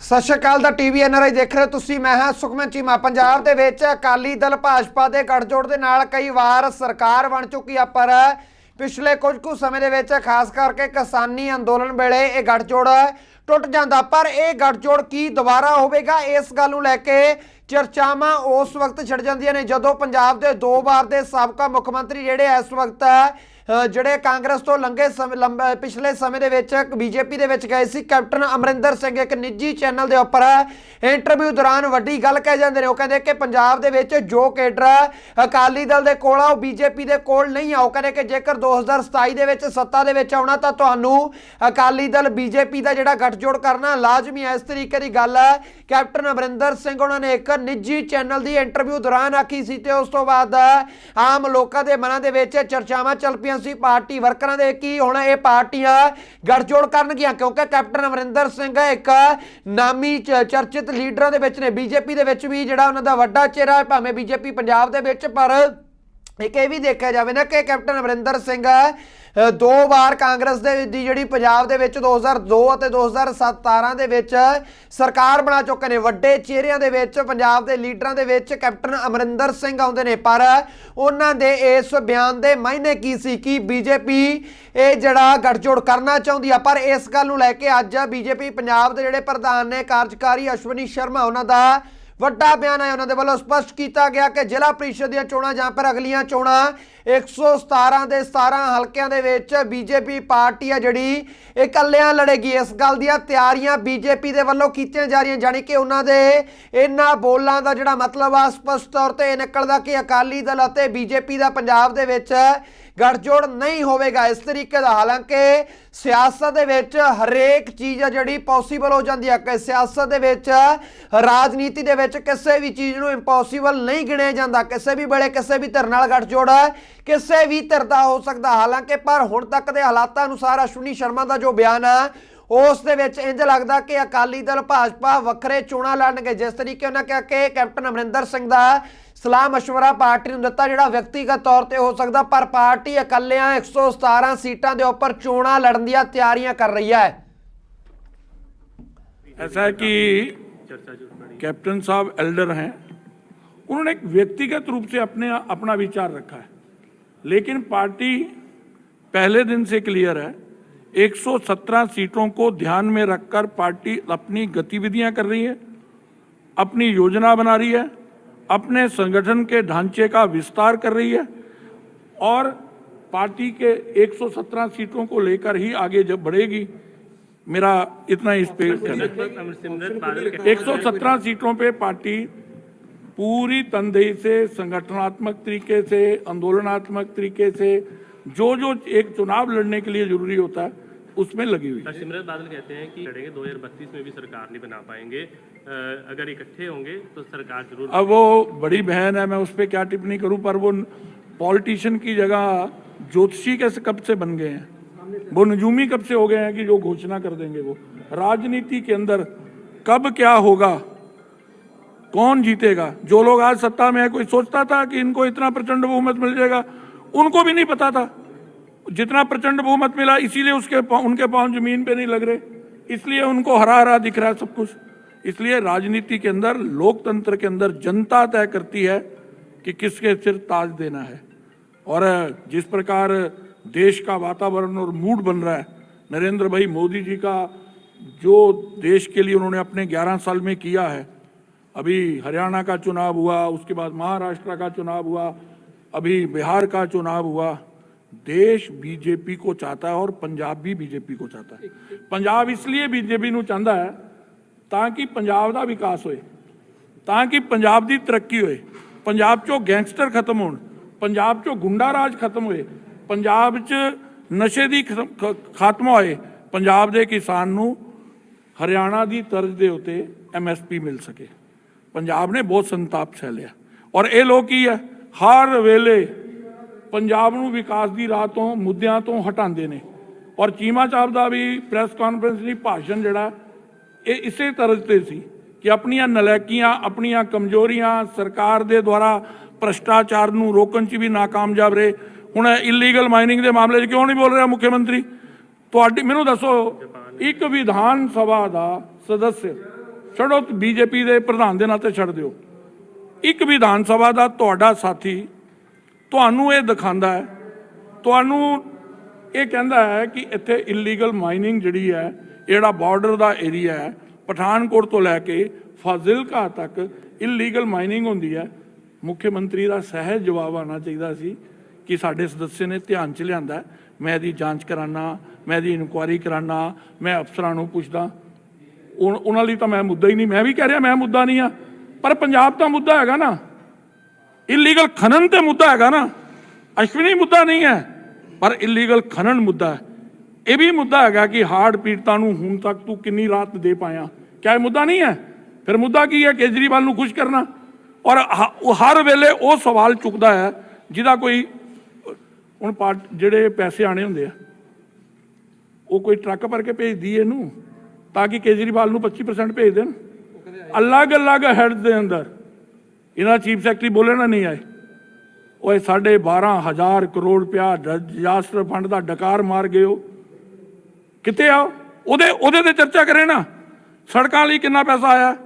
ਸਤਿ ਸ਼੍ਰੀ ਅਕਾਲ ਦਾ TV NRI ਦੇਖ ਰਹੇ ਹੋ ਤੁਸੀਂ। ਮੈਂ ਹਾਂ ਸੁਖਮਨ ਚੀਮਾ। ਪੰਜਾਬ ਦੇ ਵਿੱਚ ਅਕਾਲੀ ਦਲ ਭਾਜਪਾ ਦੇ ਗੱਠਜੋੜ ਦੇ ਨਾਲ ਕਈ ਵਾਰ ਸਰਕਾਰ ਬਣ ਚੁੱਕੀ ਆ, ਪਰ ਪਿਛਲੇ ਕੁਝ ਕੁ ਸਮੇਂ ਦੇ ਵਿੱਚ ਖਾਸ ਕਰਕੇ ਕਿਸਾਨੀ ਅੰਦੋਲਨ ਵੇਲੇ ਇਹ ਗੱਠਜੋੜ ਟੁੱਟ ਜਾਂਦਾ। ਪਰ ਇਹ ਗੱਠਜੋੜ ਕੀ ਦੁਬਾਰਾ ਹੋਵੇਗਾ, ਇਸ ਗੱਲ ਨੂੰ ਲੈ ਕੇ ਚਰਚਾਵਾਂ ਉਸ ਵਕਤ ਛਿੜ ਜਾਂਦੀਆਂ ਨੇ, ਜਦੋਂ ਪੰਜਾਬ ਦੇ ਦੋ ਵਾਰ ਦੇ ਸਾਬਕਾ ਮੁੱਖ ਮੰਤਰੀ ਜਿਹੜੇ ਇਸ ਵਕਤ ਜਿਹੜੇ ਕਾਂਗਰਸ ਤੋਂ ਲੰਘੇ ਸਮੇਂ ਲੰਬੇ ਪਿਛਲੇ ਸਮੇਂ ਦੇ ਵਿੱਚ ਬੀਜੇਪੀ ਦੇ ਵਿੱਚ ਗਏ ਸੀ, ਕੈਪਟਨ ਅਮਰਿੰਦਰ ਸਿੰਘ ਇੱਕ ਨਿੱਜੀ ਚੈਨਲ ਦੇ ਉੱਪਰ ਇੰਟਰਵਿਊ ਦੌਰਾਨ ਵੱਡੀ ਗੱਲ ਕਹਿ ਜਾਂਦੇ ਨੇ, ਉਹ ਕਹਿੰਦੇ ਕਿ ਪੰਜਾਬ ਦੇ ਵਿੱਚ ਜੋ ਕੇਡਰ ਅਕਾਲੀ ਦਲ ਦੇ ਕੋਲ ਆ, ਉਹ ਬੀਜੇਪੀ ਦੇ ਕੋਲ ਨਹੀਂ ਆ। ਉਹ ਕਹਿੰਦੇ ਕਿ ਜੇਕਰ 2027 ਦੇ ਵਿੱਚ ਸੱਤਾ ਦੇ ਵਿੱਚ ਆਉਣਾ, ਤਾਂ ਤੁਹਾਨੂੰ ਅਕਾਲੀ ਦਲ ਬੀਜੇਪੀ ਦਾ ਜਿਹੜਾ ਗੱਠਜੋੜ ਕਰਨਾ ਲਾਜ਼ਮੀ ਹੈ। ਇਸ ਤਰੀਕੇ ਦੀ ਗੱਲ ਹੈ, ਕੈਪਟਨ ਅਮਰਿੰਦਰ ਸਿੰਘ ਉਹਨਾਂ ਨੇ ਇੱਕ ਨਿੱਜੀ ਚੈਨਲ ਦੀ ਇੰਟਰਵਿਊ ਦੌਰਾਨ ਆਖੀ ਸੀ ਤੇ ਉਸ ਤੋਂ ਬਾਅਦ ਆਮ ਲੋਕਾਂ ਦੇ ਮਨਾਂ ਦੇ ਵਿੱਚ ਚਰਚਾਵਾਂ ਚੱਲ ਪਈਆਂ ਸੀ ਪਾਰਟੀ ਵਰਕਰਾਂ ਦੇ ਕੀ ਹੁਣ ਇਹ ਪਾਰਟੀਆਂ ਗੱਠਜੋੜ ਕਰਨਗੀਆਂ? ਕਿਉਂਕਿ ਕੈਪਟਨ ਅਮਰਿੰਦਰ ਸਿੰਘ ਇੱਕ ਨਾਮੀ ਚ- ਚਰਚਿਤ ਲੀਡਰਾਂ ਦੇ ਵਿੱਚ ਨੇ। ਬੀਜੇਪੀ ਦੇ ਵਿੱਚ ਵੀ ਜਿਹੜਾ ਉਹਨਾਂ ਦਾ ਵੱਡਾ ਚਿਹਰਾ ਹੈ, ਭਾਵੇਂ ਬੀਜੇਪੀ ਪੰਜਾਬ ਦੇ ਵਿੱਚ, ਪਰ ਇੱਕ ਇਹ ਵੀ ਦੇਖਿਆ ਜਾਵੇ ਨਾ ਕਿ ਕੈਪਟਨ ਅਮਰਿੰਦਰ ਸਿੰਘ ਦੋ ਵਾਰ ਕਾਂਗਰਸ ਦੇ ਦੀ ਜਿਹੜੀ ਪੰਜਾਬ ਦੇ ਵਿੱਚ 2002 ਅਤੇ 2017 ਦੇ ਵਿੱਚ ਸਰਕਾਰ ਬਣਾ ਚੁੱਕੇ ਨੇ, ਵੱਡੇ ਚਿਹਰਿਆਂ ਦੇ ਵਿੱਚ ਪੰਜਾਬ ਦੇ ਲੀਡਰਾਂ ਦੇ ਵਿੱਚ ਕੈਪਟਨ ਅਮਰਿੰਦਰ ਸਿੰਘ ਆਉਂਦੇ ਨੇ, ਪਰ ਉਹਨਾਂ ਦੇ ਇਸ ਬਿਆਨ ਦੇ ਮਾਇਨੇ ਕੀ ਸੀ ਕਿ ਬੀਜੇਪੀ ਇਹ ਜਿਹੜਾ ਗੱਠਜੋੜ ਕਰਨਾ ਚਾਹੁੰਦੀ ਆ? ਪਰ ਇਸ ਗੱਲ ਨੂੰ ਲੈ ਕੇ ਅੱਜ ਬੀਜੇਪੀ ਪੰਜਾਬ ਦੇ ਜਿਹੜੇ ਪ੍ਰਧਾਨ ਨੇ, ਕਾਰਜਕਾਰੀ ਅਸ਼ਵਨੀ ਸ਼ਰਮਾ, ਉਹਨਾਂ ਦਾ ਵੱਡਾ ਬਿਆਨ ਆਇਆ, ਉਹਨਾਂ ਦੇ ਵੱਲੋਂ ਸਪਸ਼ਟ ਕੀਤਾ ਗਿਆ ਕਿ ਜ਼ਿਲ੍ਹਾ ਪ੍ਰੀਸ਼ਦ ਦੀਆਂ ਚੋਣਾਂ ਜਾਂ ਫਿਰ ਅਗਲੀਆਂ ਚੋਣਾਂ 117 ਦੇ 17 ਹਲਕਿਆਂ ਦੇ ਵਿੱਚ ਬੀਜੇਪੀ ਪਾਰਟੀ ਆ ਜਿਹੜੀ ਇਕੱਲਿਆਂ ਲੜੇਗੀ। ਇਸ ਗੱਲ ਦੀਆਂ ਤਿਆਰੀਆਂ ਬੀਜੇਪੀ ਦੇ ਵੱਲੋਂ ਕੀਤੀਆਂ ਜਾ ਰਹੀਆਂ, ਜਾਣੀ ਕਿ ਉਹਨਾਂ ਦੇ ਇਹਨਾਂ ਬੋਲਾਂ ਦਾ ਜਿਹੜਾ ਮਤਲਬ ਆ, ਸਪਸ਼ਟ ਤੌਰ ਤੇ ਇਹ ਨਿਕਲਦਾ ਕਿ ਅਕਾਲੀ ਦਲ ਅਤੇ ਬੀਜੇਪੀ ਦਾ ਪੰਜਾਬ ਦੇ ਵਿੱਚ ਗੱਠਜੋੜ ਨਹੀਂ ਹੋਵੇਗਾ। ਇਸ ਤਰੀਕੇ ਦਾ ਹਾਲਾਂਕਿ ਸਿਆਸਤ ਦੇ ਵਿੱਚ ਹਰੇਕ ਚੀਜ਼ ਆ ਜਿਹੜੀ ਪੋਸੀਬਲ ਹੋ ਜਾਂਦੀ ਹੈ ਕਿ ਸਿਆਸਤ ਦੇ ਵਿੱਚ, ਰਾਜਨੀਤੀ ਦੇ ਵਿੱਚ ਕਿਸੇ ਵੀ ਚੀਜ਼ ਨੂੰ ਇੰਪੋਸੀਬਲ ਨਹੀਂ ਗਿਣਿਆ ਜਾਂਦਾ। ਕਿਸੇ ਵੀ ਵੇਲੇ ਕਿਸੇ ਵੀ ਧਿਰ ਨਾਲ ਗੱਠਜੋੜ ਕਿਸੇ ਵੀ ਧਿਰ ਦਾ ਹੋ ਸਕਦਾ। ਹਾਲਾਂਕਿ ਪਰ ਹੁਣ ਤੱਕ ਦੇ ਹਾਲਾਤਾਂ ਅਨੁਸਾਰ ਅਸ਼ਵਨੀ ਸ਼ਰਮਾ ਦਾ ਜੋ ਬਿਆਨ ਆ, ਉਸ ਦੇ ਵਿੱਚ ਇੰਜ ਲੱਗਦਾ ਕਿ ਅਕਾਲੀ ਦਲ, ਭਾਜਪਾ ਵੱਖਰੇ ਚੋਣਾਂ ਲੜਨਗੇ। ਜਿਸ ਤਰੀਕੇ ਉਹਨਾਂ ਕਿਹਾ ਕਿ ਕੈਪਟਨ ਅਮਰਿੰਦਰ ਸਿੰਘ ਦਾ ਸਲਾਹ ਮਸ਼ਵਰਾ ਪਾਰਟੀ ਨੂੰ ਦਿੱਤਾ ਜਿਹੜਾ ਵਿਅਕਤੀਗਤ ਤੌਰ ਤੇ ਹੋ ਸਕਦਾ ਪਰ ਪਾਰਟੀ ਇਕੱਲਿਆਂ 117 ਸੀਟਾਂ ਦੇ ਉੱਪਰ ਚੋਣਾਂ ਲੜਨ ਦੀਆਂ ਤਿਆਰੀਆਂ ਕਰ ਰਹੀ ਹੈ ऐसा है कि कैप्टन साहब एल्डर हैं उन्होंने एक व्यक्तिगत रूप से अपने अपना विचार रखा है लेकिन पार्टी पहले दिन से क्लियर है 117 सीटों को ध्यान में रखकर पार्टी अपनी गतिविधियां कर रही है अपनी योजना बना रही है अपने संगठन के ढांचे का विस्तार कर रही है और पार्टी के 117 सीटों को लेकर ही आगे जब बढ़ेगी मेरा इतना इस पे कहना है। अमरसिमरत बादल के 117 सीटों पे पार्टी पूरी तनदेही से संगठनात्मक तरीके से आंदोलनात्मक तरीके से जो जो एक चुनाव लड़ने के लिए ज़रूरी होता है उसमें लगी हुई। है हरसिमरत बादल कहते हैं कि लड़ेंगे 2032 में भी सरकार नहीं बना पाएँगे। अगर इकट्ठे होंगे तो सरकार ज़रूर अब वो बड़ी बहन है मैं उस पर क्या टिप्पणी करूँ? पर वो पॉलिटिशियन की जगह ज्योतिषी कैसे कब से बन गए हैं? वो नजूमी कब से हो गए हैं कि जो घोषणा कर देंगे वो? राजनीति के अंदर कब क्या होगा? कौन जीतेगा? जो लोग आज सत्ता में है कोई सोचता था कि इनको इतना प्रचंड बहुमत मिल जाएगा? उनको भी नहीं पता था। जितना प्रचंड बहुमत मिला, इसीलिए उसके उनके पाँव ज़मीन पे नहीं लग रहे। इसलिए उनको हरा हरा दिख रहा है सब कुछ। इसलिए राजनीति के अंदर, लोकतंत्र के अंदर जनता तय करती है कि किसके सिर ताज देना है। और, जिस प्रकार देश का वातावरण और मूड बन रहा है, नरेंद्र भाई मोदी जी का जो देश के लिए उन्होंने अपने 11 साल में किया है, अभी हरियाणा का चुनाव हुआ, उसके बाद महाराष्ट्र का चुनाव हुआ, अभी बिहार का चुनाव हुआ ਦੇਸ਼ ਬੀਜੇਪੀ ਕੋ ਚਾਹਤਾ ਹੈ ਔਰ ਪੰਜਾਬ ਵੀ ਬੀਜੇਪੀ ਕੋ ਚਾਹਤਾ ਹੈ ਪੰਜਾਬ ਇਸ ਲਈ ਬੀਜੇਪੀ ਨੂੰ ਚਾਹੁੰਦਾ ਹੈ ਤਾਂ ਕਿ ਪੰਜਾਬ ਦਾ ਵਿਕਾਸ ਹੋਏ ਤਾਂ ਕਿ ਪੰਜਾਬ ਦੀ ਤਰੱਕੀ ਹੋਏ ਪੰਜਾਬ 'ਚੋਂ ਗੈਂਗਸਟਰ ਖਤਮ ਹੋਣ ਪੰਜਾਬ 'ਚੋਂ ਗੁੰਡਾ ਰਾਜ ਖਤਮ ਹੋਏ ਪੰਜਾਬ 'ਚ ਨਸ਼ੇ ਦੀ ਖਾਤਮਾ ਹੋਏ ਪੰਜਾਬ ਦੇ ਕਿਸਾਨ ਨੂੰ ਹਰਿਆਣਾ ਦੀ ਤਰਜ਼ ਦੇ ਉਤੇ ਐਮਐਸਪੀ ਮਿਲ ਸਕੇ ਪੰਜਾਬ ਨੇ ਬਹੁਤ ਸੰਤਾਪ ਸਹਿ ਔਰ ਇਹ ਲੋਕ ਕੀ ਹੈ ਹਰ ਵੇਲੇ ਪੰਜਾਬ ਨੂੰ ਵਿਕਾਸ ਦੀ ਰਾਹ ਤੋਂ, ਮੁੱਦਿਆਂ ਤੋਂ ਹਟਾਉਂਦੇ ਨੇ। ਔਰ ਚੀਮਾ ਸਾਹਿਬ ਦਾ ਵੀ ਪ੍ਰੈਸ ਕਾਨਫਰੰਸ ਦੀ ਭਾਸ਼ਣ ਜਿਹੜਾ, ਇਹ ਇਸੇ ਤਰ੍ਹਾਂ ਤੇ ਸੀ ਕਿ ਆਪਣੀਆਂ ਨਲਾਇਕੀਆਂ ਆਪਣੀਆਂ ਕਮਜ਼ੋਰੀਆਂ ਸਰਕਾਰ ਦੇ ਦੁਆਰਾ ਭ੍ਰਸ਼ਟਾਚਾਰ ਨੂੰ ਰੋਕਣ 'ਚ ਵੀ ਨਾਕਾਮਯਾਬ ਰਹੇ। ਹੁਣ ਇਲੀਗਲ ਮਾਈਨਿੰਗ ਦੇ ਮਾਮਲੇ 'ਚ ਕਿਉਂ ਨਹੀਂ ਬੋਲ ਰਿਹਾ ਮੁੱਖ ਮੰਤਰੀ ਤੁਹਾਡੀ, ਮੈਨੂੰ ਦੱਸੋ, ਇੱਕ ਵਿਧਾਨ ਸਭਾ ਦਾ ਸਦੱਸਿਆ ਛੱਡੋ, ਬੀਜੇਪੀ ਦੇ ਪ੍ਰਧਾਨ ਦੇ ਨਾਤੇ ਛੱਡ ਦਿਓ। ਇੱਕ ਵਿਧਾਨ ਸਭਾ ਦਾ ਤੁਹਾਡਾ ਸਾਥੀ ਤੁਹਾਨੂੰ ਇਹ ਦਿਖਾਉਂਦਾ ਹੈ, ਤੁਹਾਨੂੰ ਇਹ ਕਹਿੰਦਾ ਹੈ ਕਿ ਇੱਥੇ ਇਲੀਗਲ ਮਾਈਨਿੰਗ ਜਿਹੜੀ ਹੈ, ਜਿਹੜਾ ਬਾਰਡਰ ਦਾ ਏਰੀਆ ਹੈ, ਪਠਾਨਕੋਟ ਤੋਂ ਲੈ ਕੇ ਫਾਜ਼ਿਲਕਾ ਤੱਕ ਇਲੀਗਲ ਮਾਈਨਿੰਗ ਹੁੰਦੀ ਹੈ। ਮੁੱਖ ਮੰਤਰੀ ਦਾ ਸਹਿਜ ਜਵਾਬ ਆਉਣਾ ਚਾਹੀਦਾ ਸੀ ਕਿ ਸਾਡੇ ਸਦੱਸਿਆ ਨੇ ਧਿਆਨ ਚ ਲਿਆਂਦਾ ਮੈਂ ਇਹਦੀ ਜਾਂਚ ਕਰਾਨਾ, ਮੈਂ ਇਹਦੀ ਇਨਕੁਆਇਰੀ ਕਰਾਨਾ, ਮੈਂ ਅਫਸਰਾਂ ਨੂੰ ਪੁੱਛਦਾ। ਉਨ- ਉਹਨਾਂ ਲਈ ਤਾਂ ਮੈਂ ਮੁੱਦਾ ਹੀ ਨਹੀਂ, ਮੈਂ ਵੀ ਕਹਿ ਰਿਹਾ ਮੈਂ ਮੁੱਦਾ ਨਹੀਂ ਆ, ਪਰ ਪੰਜਾਬ ਤਾਂ ਮੁੱਦਾ ਹੈਗਾ ਨਾ। ਇਲੀਗਲ ਖਨਨ ਤੇ ਮੁੱਦਾ ਹੈਗਾ ਨਾ ਅਸ਼ਵਨੀ ਮੁੱਦਾ ਨਹੀਂ ਹੈ ਪਰ ਇਲੀਗਲ ਖਨਨ ਮੁੱਦਾ ਹੈ। ਇਹ ਵੀ ਮੁੱਦਾ ਹੈਗਾ ਕਿ ਹਾਰਡ ਪੀੜਤਾਂ ਨੂੰ ਹੁਣ ਤੱਕ ਤੂੰ ਕਿੰਨੀ ਰਾਤ ਦੇ ਪਾਇਆ। ਕਿਆ ਇਹ ਮੁੱਦਾ ਨਹੀਂ ਹੈ? ਫਿਰ ਮੁੱਦਾ ਕੀ ਹੈ? ਕੇਜਰੀਵਾਲ ਨੂੰ ਖੁਸ਼ ਕਰਨਾ। ਔਰ ਹਰ ਵੇਲੇ ਉਹ ਸਵਾਲ ਚੁੱਕਦਾ ਹੈ ਜਿਹਦਾ ਕੋਈ ਹੁਣ ਪਾਰਟ ਜਿਹੜੇ ਪੈਸੇ ਆਣੇ ਹੁੰਦੇ ਆ ਉਹ ਕੋਈ ਟਰੱਕ ਭਰ ਕੇ ਭੇਜਦੀ ਇਹਨੂੰ ਤਾਂ ਕਿ ਕੇਜਰੀਵਾਲ ਨੂੰ 25% ਭੇਜ ਦੇਣ। ਅਲੱਗ-ਅਲੱਗ ਹੈਡ ਦੇ ਅੰਦਰ। ਇਹਨਾਂ ਚੀਫ ਸੈਕਟਰੀ ਬੋਲੇ ਨਾ ਨਹੀਂ ਆਏ। ਓਏ, ਸਾਢੇ 12000 ਕਰੋੜ ਰੁਪਇਆ ਡਿਜ਼ਾਸਟਰ ਫੰਡ ਦਾ ਡਕਾਰ ਮਾਰ ਗਏ ਹੋ। ਕਿੱਥੇ ਆ ਉਹਦੇ ਉਹਦੇ ਤੇ ਚਰਚਾ ਕਰੇ ਨਾ। ਸੜਕਾਂ ਲਈ ਕਿੰਨਾ ਪੈਸਾ ਆਇਆ?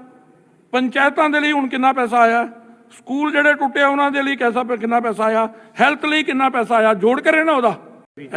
ਪੰਚਾਇਤਾਂ ਦੇ ਲਈ ਹੁਣ ਕਿੰਨਾ ਪੈਸਾ ਆਇਆ? ਸਕੂਲ ਜਿਹੜੇ ਟੁੱਟੇ ਉਹਨਾਂ ਦੇ ਲਈ ਕੈਸਾ ਕਿੰਨਾ ਪੈਸਾ ਆਇਆ? ਹੈਲਥ ਲਈ ਕਿੰਨਾ ਪੈਸਾ ਆਇਆ? ਜੋੜ ਕਰੇ ਨਾ ਉਹਦਾ।